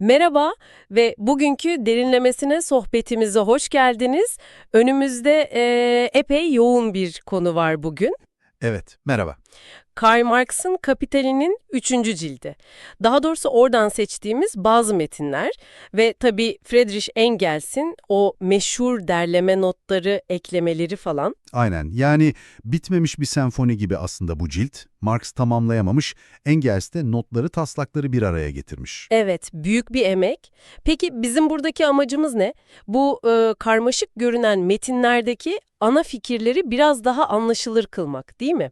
Merhaba ve bugünkü derinlemesine sohbetimize hoş geldiniz. Önümüzde eee, epey yoğun bir konu var bugün. Evet, merhaba. Karl Marx'ın Kapital'inin 3. cildi. Daha doğrusu oradan seçtiğimiz bazı metinler ve tabii Friedrich Engels'in o meşhur derleme notları, eklemeleri falan. Aynen. Yani bitmemiş bir senfoni gibi aslında bu cilt. Marx tamamlayamamış, Engels de notları, taslakları bir araya getirmiş. Evet, büyük bir emek. Peki bizim buradaki amacımız ne? Bu e, karmaşık görünen metinlerdeki ana fikirleri biraz daha anlaşılır kılmak, değil mi?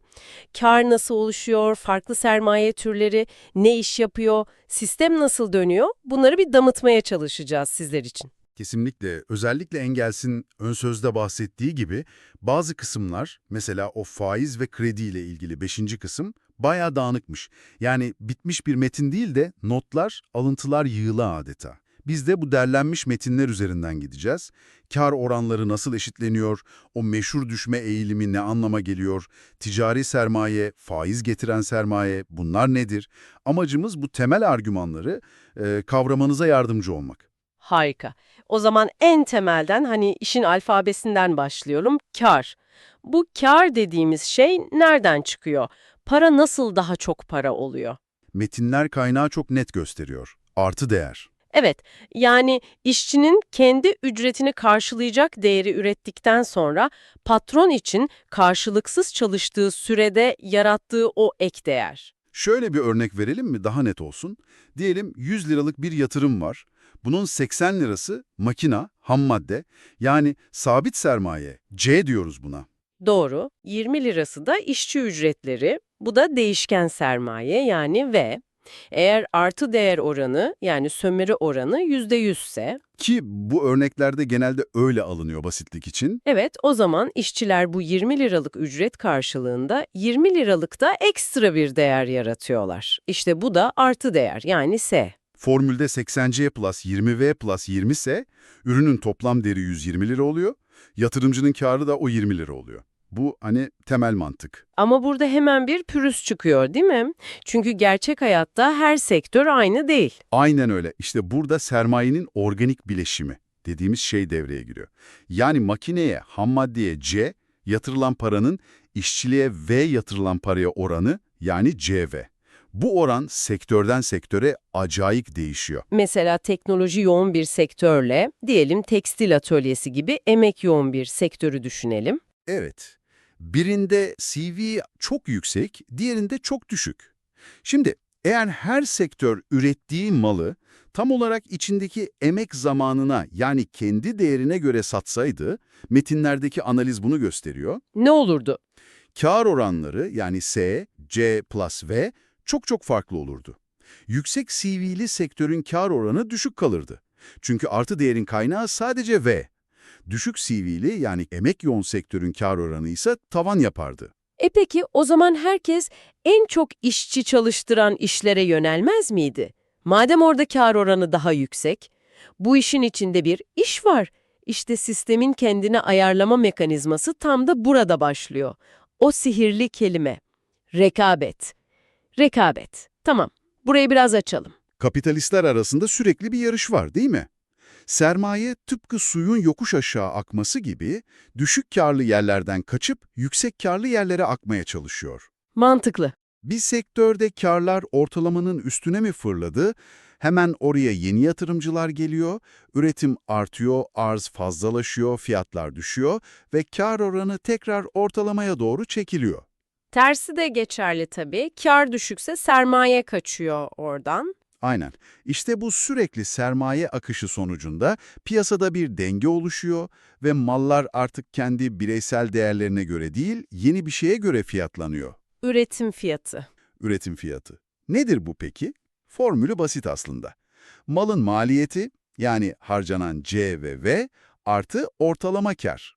Kar nasıl oluşuyor, farklı sermaye türleri ne iş yapıyor, sistem nasıl dönüyor? Bunları bir damıtmaya çalışacağız sizler için. Kesinlikle, özellikle Engels'in ön sözde bahsettiği gibi bazı kısımlar, mesela o faiz ve kredi ile ilgili 5. kısım, bayağı dağınıkmış. Yani bitmiş bir metin değil de notlar, alıntılar yığılı adeta. Biz de bu derlenmiş metinler üzerinden gideceğiz. Kar oranları nasıl eşitleniyor, o meşhur düşme eğilimi ne anlama geliyor, ticari sermaye, faiz getiren sermaye bunlar nedir? Amacımız bu temel argümanları e, kavramanıza yardımcı olmak. Harika. O zaman en temelden hani işin alfabesinden başlıyorum. Kar. Bu kar dediğimiz şey nereden çıkıyor? Para nasıl daha çok para oluyor? Metinler kaynağı çok net gösteriyor. Artı değer. Evet, yani işçinin kendi ücretini karşılayacak değeri ürettikten sonra patron için karşılıksız çalıştığı sürede yarattığı o ek değer. Şöyle bir örnek verelim mi daha net olsun? Diyelim 100 liralık bir yatırım var. Bunun 80 lirası makina, ham madde yani sabit sermaye, C diyoruz buna. Doğru, 20 lirası da işçi ücretleri, bu da değişken sermaye yani V. Eğer artı değer oranı yani sömürü oranı %100 ise, Ki bu örneklerde genelde öyle alınıyor basitlik için. evet o zaman işçiler bu 20 liralık ücret karşılığında 20 liralık da ekstra bir değer yaratıyorlar. İşte bu da artı değer yani S. Formülde 80C plus 20V plus 20 ise ürünün toplam değeri 120 lira oluyor. Yatırımcının karı da o 20 lira oluyor. Bu hani temel mantık. Ama burada hemen bir pürüz çıkıyor değil mi? Çünkü gerçek hayatta her sektör aynı değil. Aynen öyle. İşte burada sermayenin organik bileşimi dediğimiz şey devreye giriyor. Yani makineye, ham maddeye C, yatırılan paranın işçiliğe V yatırılan paraya oranı yani CV. Bu oran sektörden sektöre acayip değişiyor. Mesela teknoloji yoğun bir sektörle, diyelim tekstil atölyesi gibi emek yoğun bir sektörü düşünelim. Evet. Birinde CV çok yüksek, diğerinde çok düşük. Şimdi eğer her sektör ürettiği malı tam olarak içindeki emek zamanına yani kendi değerine göre satsaydı, metinlerdeki analiz bunu gösteriyor. Ne olurdu? Kar oranları yani S, C plus V çok çok farklı olurdu. Yüksek CV'li sektörün kar oranı düşük kalırdı. Çünkü artı değerin kaynağı sadece V. Düşük CV'li yani emek yoğun sektörün kar oranı ise tavan yapardı. E peki o zaman herkes en çok işçi çalıştıran işlere yönelmez miydi? Madem orada kar oranı daha yüksek, bu işin içinde bir iş var. İşte sistemin kendine ayarlama mekanizması tam da burada başlıyor. O sihirli kelime. Rekabet. Rekabet. Tamam. Burayı biraz açalım. Kapitalistler arasında sürekli bir yarış var değil mi? Sermaye tıpkı suyun yokuş aşağı akması gibi düşük karlı yerlerden kaçıp yüksek karlı yerlere akmaya çalışıyor. Mantıklı. Bir sektörde karlar ortalamanın üstüne mi fırladı, hemen oraya yeni yatırımcılar geliyor, üretim artıyor, arz fazlalaşıyor, fiyatlar düşüyor ve kar oranı tekrar ortalamaya doğru çekiliyor. Tersi de geçerli tabii. Kar düşükse sermaye kaçıyor oradan. Aynen. İşte bu sürekli sermaye akışı sonucunda piyasada bir denge oluşuyor ve mallar artık kendi bireysel değerlerine göre değil, yeni bir şeye göre fiyatlanıyor. Üretim fiyatı. Üretim fiyatı. Nedir bu peki? Formülü basit aslında. Malın maliyeti yani harcanan C ve V artı ortalama kar.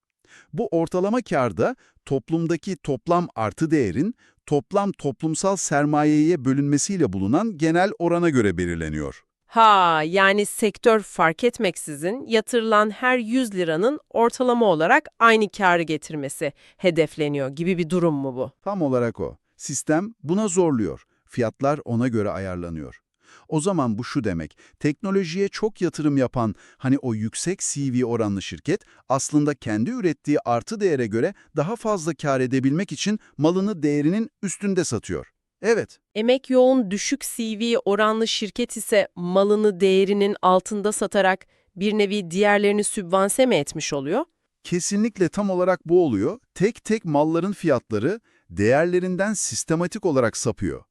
Bu ortalama kar da toplumdaki toplam artı değerin toplam toplumsal sermayeye bölünmesiyle bulunan genel orana göre belirleniyor. Ha, yani sektör fark etmeksizin yatırılan her 100 liranın ortalama olarak aynı karı getirmesi hedefleniyor gibi bir durum mu bu? Tam olarak o. Sistem buna zorluyor. Fiyatlar ona göre ayarlanıyor. O zaman bu şu demek, teknolojiye çok yatırım yapan, hani o yüksek CV oranlı şirket aslında kendi ürettiği artı değere göre daha fazla kar edebilmek için malını değerinin üstünde satıyor. Evet, Emek yoğun düşük CV oranlı şirket ise malını değerinin altında satarak bir nevi diğerlerini sübvanse mi etmiş oluyor? kesinlikle tam olarak bu oluyor. Tek tek malların fiyatları değerlerinden sistematik olarak sapıyor.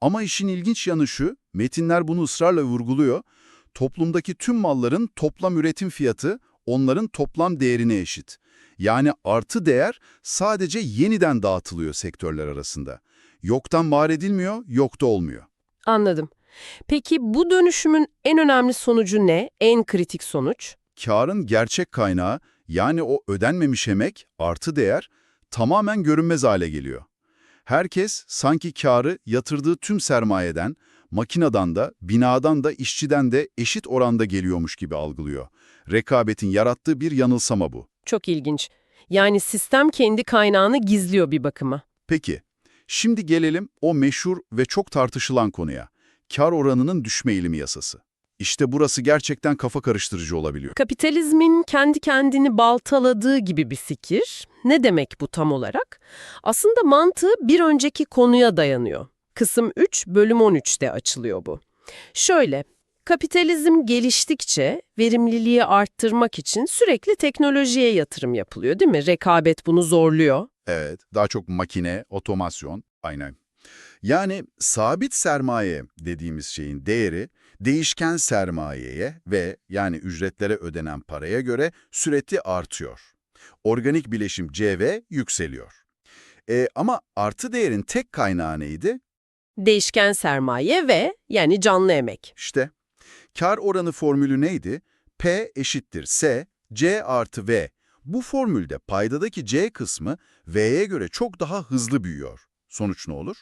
Ama işin ilginç yanı şu, metinler bunu ısrarla vurguluyor. Toplumdaki tüm malların toplam üretim fiyatı onların toplam değerine eşit. Yani artı değer sadece yeniden dağıtılıyor sektörler arasında. Yoktan var edilmiyor, yokta olmuyor. Anladım. Peki bu dönüşümün en önemli sonucu ne? En kritik sonuç? Karın gerçek kaynağı yani o ödenmemiş emek, artı değer tamamen görünmez hale geliyor. Herkes sanki karı yatırdığı tüm sermayeden, makinadan da, binadan da, işçiden de eşit oranda geliyormuş gibi algılıyor. Rekabetin yarattığı bir yanılsama bu. Çok ilginç. Yani sistem kendi kaynağını gizliyor bir bakıma. Peki, şimdi gelelim o meşhur ve çok tartışılan konuya. Kar oranının düşme eğilimi yasası. İşte burası gerçekten kafa karıştırıcı olabiliyor. Kapitalizmin kendi kendini baltaladığı gibi bir fikir. Ne demek bu tam olarak? Aslında mantığı bir önceki konuya dayanıyor. Kısım 3, bölüm 13'te açılıyor bu. Şöyle, kapitalizm geliştikçe verimliliği arttırmak için sürekli teknolojiye yatırım yapılıyor değil mi? Rekabet bunu zorluyor. Evet, daha çok makine, otomasyon, aynen. Yani sabit sermaye dediğimiz şeyin değeri değişken sermayeye ve yani ücretlere ödenen paraya göre sürekli artıyor. Organik bileşim CV yükseliyor. E, ama artı değerin tek kaynağı neydi? Değişken sermaye ve yani canlı emek. İşte kar oranı formülü neydi? P eşittir S, C artı V. Bu formülde paydadaki C kısmı V'ye göre çok daha hızlı büyüyor. Sonuç ne olur?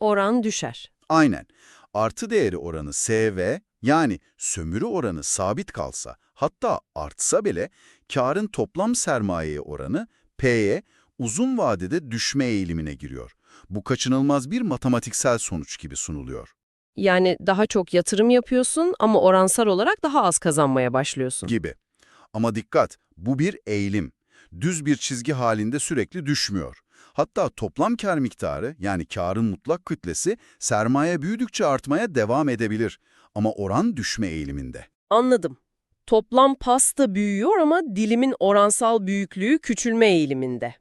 Oran düşer. Aynen. Artı değeri oranı SV yani sömürü oranı sabit kalsa hatta artsa bile karın toplam sermayeye oranı P'ye uzun vadede düşme eğilimine giriyor. Bu kaçınılmaz bir matematiksel sonuç gibi sunuluyor Yani daha çok yatırım yapıyorsun ama oransal olarak daha az kazanmaya başlıyorsun. gibi. Ama dikkat bu bir eğilim. Düz bir çizgi halinde sürekli düşmüyor. Hatta toplam kar miktarı yani karın mutlak kütlesi sermaye büyüdükçe artmaya devam edebilir. Ama oran düşme eğiliminde. Anladım. Toplam pasta büyüyor ama dilimin oransal büyüklüğü küçülme eğiliminde.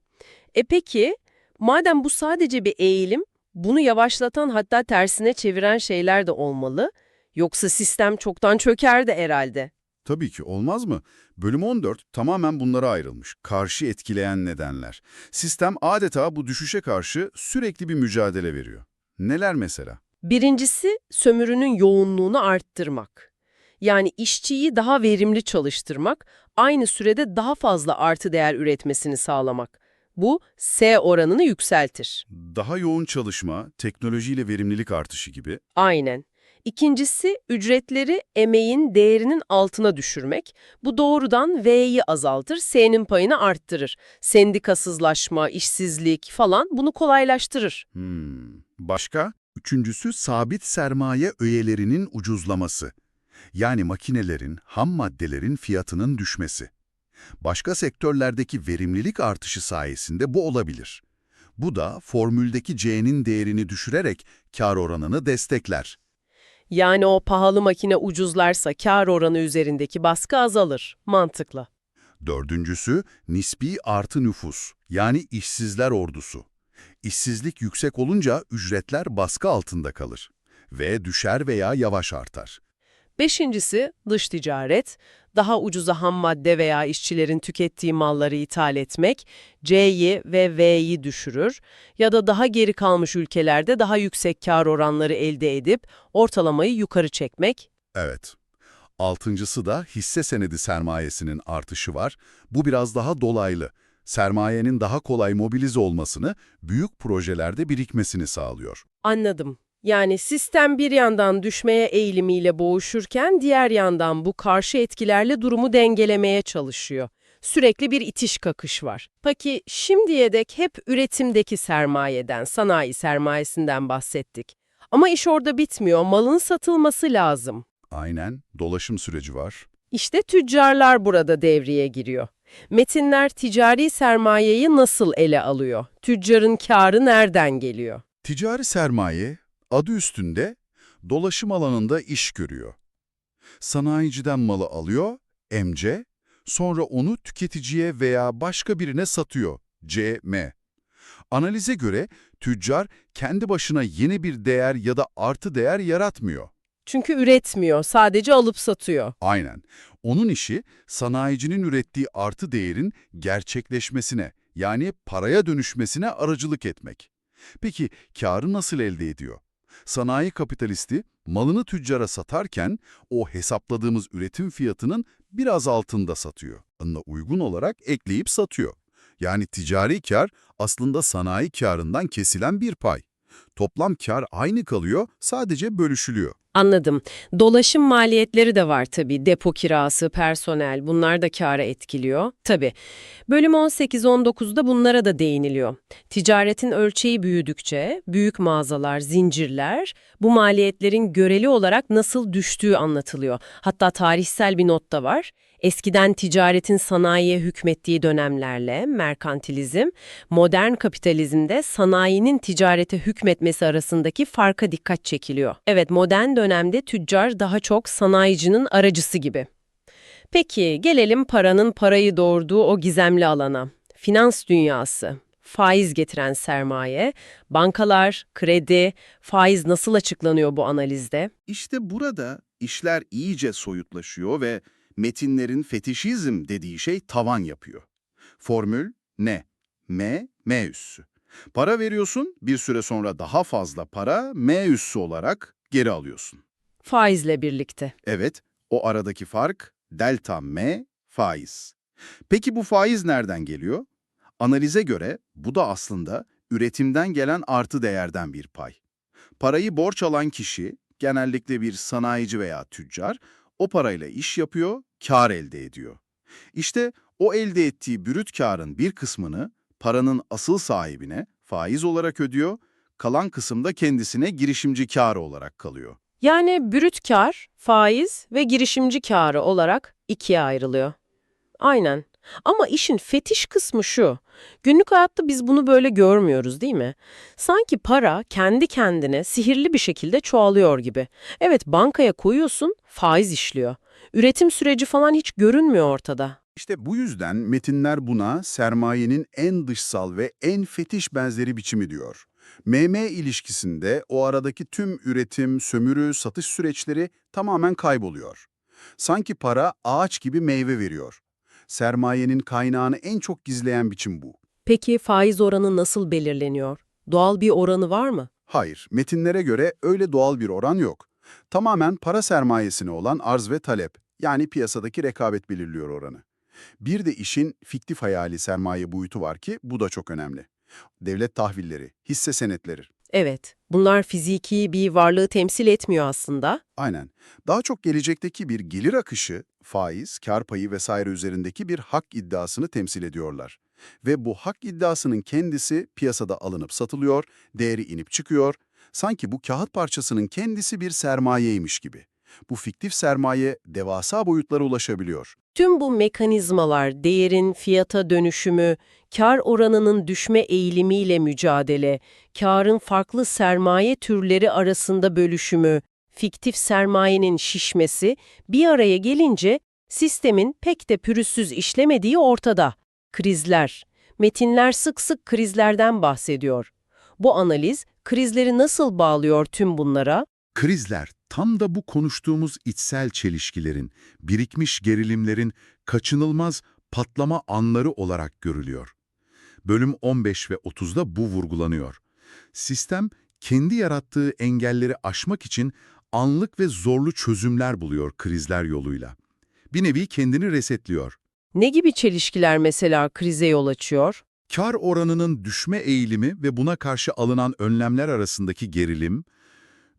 E peki, madem bu sadece bir eğilim, bunu yavaşlatan hatta tersine çeviren şeyler de olmalı. Yoksa sistem çoktan çökerdi herhalde. Tabii ki olmaz mı? Bölüm 14 tamamen bunlara ayrılmış. Karşı etkileyen nedenler. Sistem adeta bu düşüşe karşı sürekli bir mücadele veriyor. Neler mesela? Birincisi, sömürünün yoğunluğunu arttırmak. Yani işçiyi daha verimli çalıştırmak, aynı sürede daha fazla artı değer üretmesini sağlamak. Bu, S oranını yükseltir. Daha yoğun çalışma, teknolojiyle verimlilik artışı gibi. Aynen. İkincisi, ücretleri emeğin değerinin altına düşürmek. Bu doğrudan V'yi azaltır, S'nin payını arttırır. Sendikasızlaşma, işsizlik falan bunu kolaylaştırır. Hmm. Başka? Üçüncüsü sabit sermaye öğelerinin ucuzlaması. Yani makinelerin, ham maddelerin fiyatının düşmesi. Başka sektörlerdeki verimlilik artışı sayesinde bu olabilir. Bu da formüldeki C'nin değerini düşürerek kar oranını destekler. Yani o pahalı makine ucuzlarsa kar oranı üzerindeki baskı azalır. Mantıklı. Dördüncüsü nispi artı nüfus yani işsizler ordusu. İşsizlik yüksek olunca ücretler baskı altında kalır ve düşer veya yavaş artar. Beşincisi dış ticaret. Daha ucuza ham madde veya işçilerin tükettiği malları ithal etmek C'yi ve V'yi düşürür ya da daha geri kalmış ülkelerde daha yüksek kar oranları elde edip ortalamayı yukarı çekmek. Evet. Altıncısı da hisse senedi sermayesinin artışı var. Bu biraz daha dolaylı. Sermayenin daha kolay mobilize olmasını, büyük projelerde birikmesini sağlıyor. Anladım. Yani sistem bir yandan düşmeye eğilimiyle boğuşurken diğer yandan bu karşı etkilerle durumu dengelemeye çalışıyor. Sürekli bir itiş kakış var. Peki şimdiye dek hep üretimdeki sermayeden, sanayi sermayesinden bahsettik. Ama iş orada bitmiyor. Malın satılması lazım. Aynen, dolaşım süreci var. İşte tüccarlar burada devreye giriyor. Metinler ticari sermayeyi nasıl ele alıyor? Tüccarın kârı nereden geliyor? Ticari sermaye, adı üstünde, dolaşım alanında iş görüyor. Sanayiciden malı alıyor, MC, sonra onu tüketiciye veya başka birine satıyor, CM. Analize göre tüccar kendi başına yeni bir değer ya da artı değer yaratmıyor. Çünkü üretmiyor, sadece alıp satıyor. Aynen. Onun işi sanayicinin ürettiği artı değerin gerçekleşmesine, yani paraya dönüşmesine aracılık etmek. Peki karı nasıl elde ediyor? Sanayi kapitalisti malını tüccara satarken o hesapladığımız üretim fiyatının biraz altında satıyor. Anına uygun olarak ekleyip satıyor. Yani ticari kar aslında sanayi karından kesilen bir pay. Toplam kar aynı kalıyor, sadece bölüşülüyor. Anladım. Dolaşım maliyetleri de var tabii. Depo kirası, personel bunlar da kâra etkiliyor. Tabii. Bölüm 18-19'da bunlara da değiniliyor. Ticaretin ölçeği büyüdükçe büyük mağazalar, zincirler bu maliyetlerin göreli olarak nasıl düştüğü anlatılıyor. Hatta tarihsel bir not da var. Eskiden ticaretin sanayiye hükmettiği dönemlerle merkantilizm, modern kapitalizmde sanayinin ticarete hükmetmesi arasındaki farka dikkat çekiliyor. Evet, modern dönemde tüccar daha çok sanayicinin aracısı gibi. Peki, gelelim paranın parayı doğurduğu o gizemli alana. Finans dünyası, faiz getiren sermaye, bankalar, kredi, faiz nasıl açıklanıyor bu analizde? İşte burada işler iyice soyutlaşıyor ve metinlerin fetişizm dediği şey tavan yapıyor. Formül ne? M, M üssü. Para veriyorsun, bir süre sonra daha fazla para M üssü olarak geri alıyorsun. Faizle birlikte. Evet, o aradaki fark delta M faiz. Peki bu faiz nereden geliyor? Analize göre bu da aslında üretimden gelen artı değerden bir pay. Parayı borç alan kişi, genellikle bir sanayici veya tüccar, o parayla iş yapıyor, kar elde ediyor. İşte o elde ettiği brüt karın bir kısmını paranın asıl sahibine faiz olarak ödüyor, kalan kısımda kendisine girişimci karı olarak kalıyor. Yani brüt kar, faiz ve girişimci karı olarak ikiye ayrılıyor. Aynen. Ama işin fetiş kısmı şu. Günlük hayatta biz bunu böyle görmüyoruz değil mi? Sanki para kendi kendine sihirli bir şekilde çoğalıyor gibi. Evet bankaya koyuyorsun, faiz işliyor. Üretim süreci falan hiç görünmüyor ortada. İşte bu yüzden metinler buna sermayenin en dışsal ve en fetiş benzeri biçimi diyor. MM ilişkisinde o aradaki tüm üretim, sömürü, satış süreçleri tamamen kayboluyor. Sanki para ağaç gibi meyve veriyor. Sermayenin kaynağını en çok gizleyen biçim bu. Peki faiz oranı nasıl belirleniyor? Doğal bir oranı var mı? Hayır, metinlere göre öyle doğal bir oran yok. Tamamen para sermayesine olan arz ve talep, yani piyasadaki rekabet belirliyor oranı. Bir de işin fiktif hayali sermaye boyutu var ki bu da çok önemli. Devlet tahvilleri, hisse senetleri. Evet, bunlar fiziki bir varlığı temsil etmiyor aslında. Aynen. Daha çok gelecekteki bir gelir akışı, faiz, kar payı vesaire üzerindeki bir hak iddiasını temsil ediyorlar. Ve bu hak iddiasının kendisi piyasada alınıp satılıyor, değeri inip çıkıyor. Sanki bu kağıt parçasının kendisi bir sermayeymiş gibi. Bu fiktif sermaye devasa boyutlara ulaşabiliyor. Tüm bu mekanizmalar, değerin fiyata dönüşümü, kar oranının düşme eğilimiyle mücadele, karın farklı sermaye türleri arasında bölüşümü, fiktif sermayenin şişmesi bir araya gelince sistemin pek de pürüzsüz işlemediği ortada. Krizler. Metinler sık sık krizlerden bahsediyor. Bu analiz krizleri nasıl bağlıyor tüm bunlara? Krizler tam da bu konuştuğumuz içsel çelişkilerin, birikmiş gerilimlerin kaçınılmaz patlama anları olarak görülüyor. Bölüm 15 ve 30'da bu vurgulanıyor. Sistem kendi yarattığı engelleri aşmak için anlık ve zorlu çözümler buluyor krizler yoluyla. Bir nevi kendini resetliyor. Ne gibi çelişkiler mesela krize yol açıyor? Kar oranının düşme eğilimi ve buna karşı alınan önlemler arasındaki gerilim,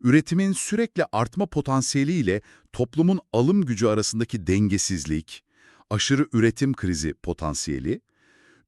üretimin sürekli artma potansiyeliyle toplumun alım gücü arasındaki dengesizlik, aşırı üretim krizi potansiyeli,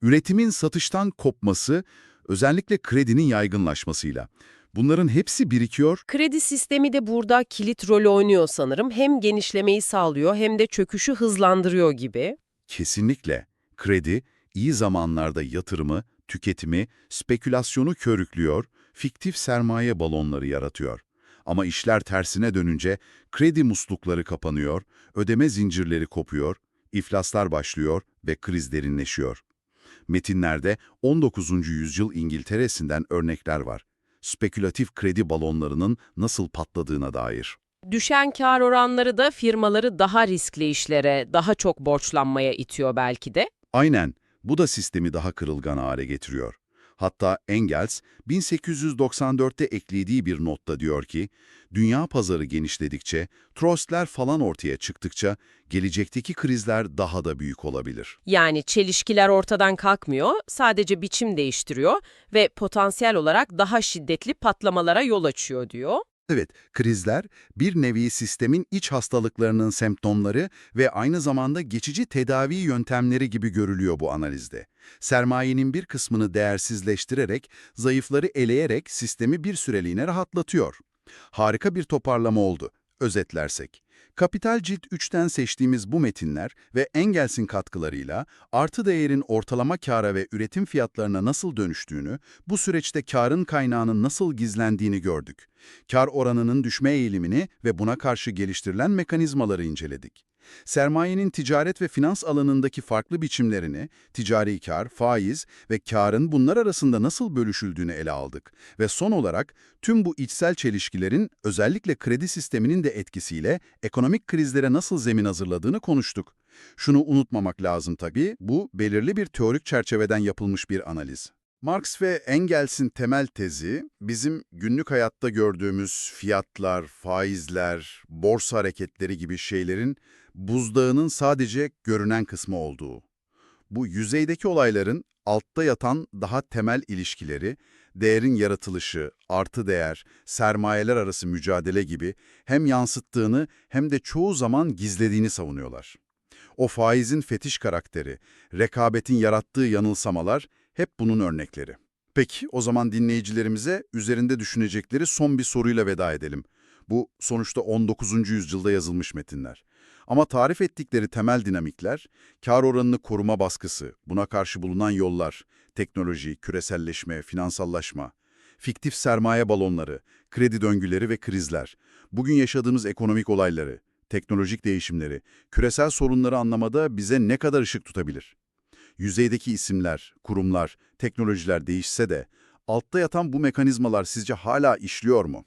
üretimin satıştan kopması, özellikle kredinin yaygınlaşmasıyla Bunların hepsi birikiyor Kredi sistemi de burada kilit rol oynuyor sanırım. Hem genişlemeyi sağlıyor hem de çöküşü hızlandırıyor gibi. Kesinlikle. Kredi, iyi zamanlarda yatırımı, tüketimi, spekülasyonu körüklüyor, fiktif sermaye balonları yaratıyor. Ama işler tersine dönünce kredi muslukları kapanıyor, ödeme zincirleri kopuyor, iflaslar başlıyor ve kriz derinleşiyor. Metinlerde 19. yüzyıl İngiltere'sinden örnekler var. Spekülatif kredi balonlarının nasıl patladığına dair. Düşen kar oranları da firmaları daha riskli işlere, daha çok borçlanmaya itiyor belki de. Aynen, bu da sistemi daha kırılgan hale getiriyor. Hatta Engels, 1894'te eklediği bir notta diyor ki, dünya pazarı genişledikçe, trostler falan ortaya çıktıkça, gelecekteki krizler daha da büyük olabilir. Yani çelişkiler ortadan kalkmıyor, sadece biçim değiştiriyor ve potansiyel olarak daha şiddetli patlamalara yol açıyor diyor. Evet, krizler bir nevi sistemin iç hastalıklarının semptomları ve aynı zamanda geçici tedavi yöntemleri gibi görülüyor bu analizde. Sermayenin bir kısmını değersizleştirerek, zayıfları eleyerek sistemi bir süreliğine rahatlatıyor. Harika bir toparlama oldu, özetlersek. Kapital Cilt 3'ten seçtiğimiz bu metinler ve Engels'in katkılarıyla artı değerin ortalama kâra ve üretim fiyatlarına nasıl dönüştüğünü, bu süreçte karın kaynağının nasıl gizlendiğini gördük. Kar oranının düşme eğilimini ve buna karşı geliştirilen mekanizmaları inceledik. Sermayenin ticaret ve finans alanındaki farklı biçimlerini, ticari kar, faiz ve karın bunlar arasında nasıl bölüşüldüğünü ele aldık. Ve son olarak tüm bu içsel çelişkilerin özellikle kredi sisteminin de etkisiyle ekonomik krizlere nasıl zemin hazırladığını konuştuk. Şunu unutmamak lazım tabii, bu belirli bir teorik çerçeveden yapılmış bir analiz. Marx ve Engels'in temel tezi, bizim günlük hayatta gördüğümüz fiyatlar, faizler, borsa hareketleri gibi şeylerin buzdağının sadece görünen kısmı olduğu. Bu yüzeydeki olayların altta yatan daha temel ilişkileri, değerin yaratılışı, artı değer, sermayeler arası mücadele gibi hem yansıttığını hem de çoğu zaman gizlediğini savunuyorlar. O faizin fetiş karakteri, rekabetin yarattığı yanılsamalar hep bunun örnekleri. Peki o zaman dinleyicilerimize üzerinde düşünecekleri son bir soruyla veda edelim. Bu sonuçta 19. yüzyılda yazılmış metinler. Ama tarif ettikleri temel dinamikler, kar oranını koruma baskısı, buna karşı bulunan yollar, teknoloji, küreselleşme, finansallaşma, fiktif sermaye balonları, kredi döngüleri ve krizler, bugün yaşadığımız ekonomik olayları, teknolojik değişimleri, küresel sorunları anlamada bize ne kadar ışık tutabilir? Yüzeydeki isimler, kurumlar, teknolojiler değişse de, altta yatan bu mekanizmalar sizce hala işliyor mu?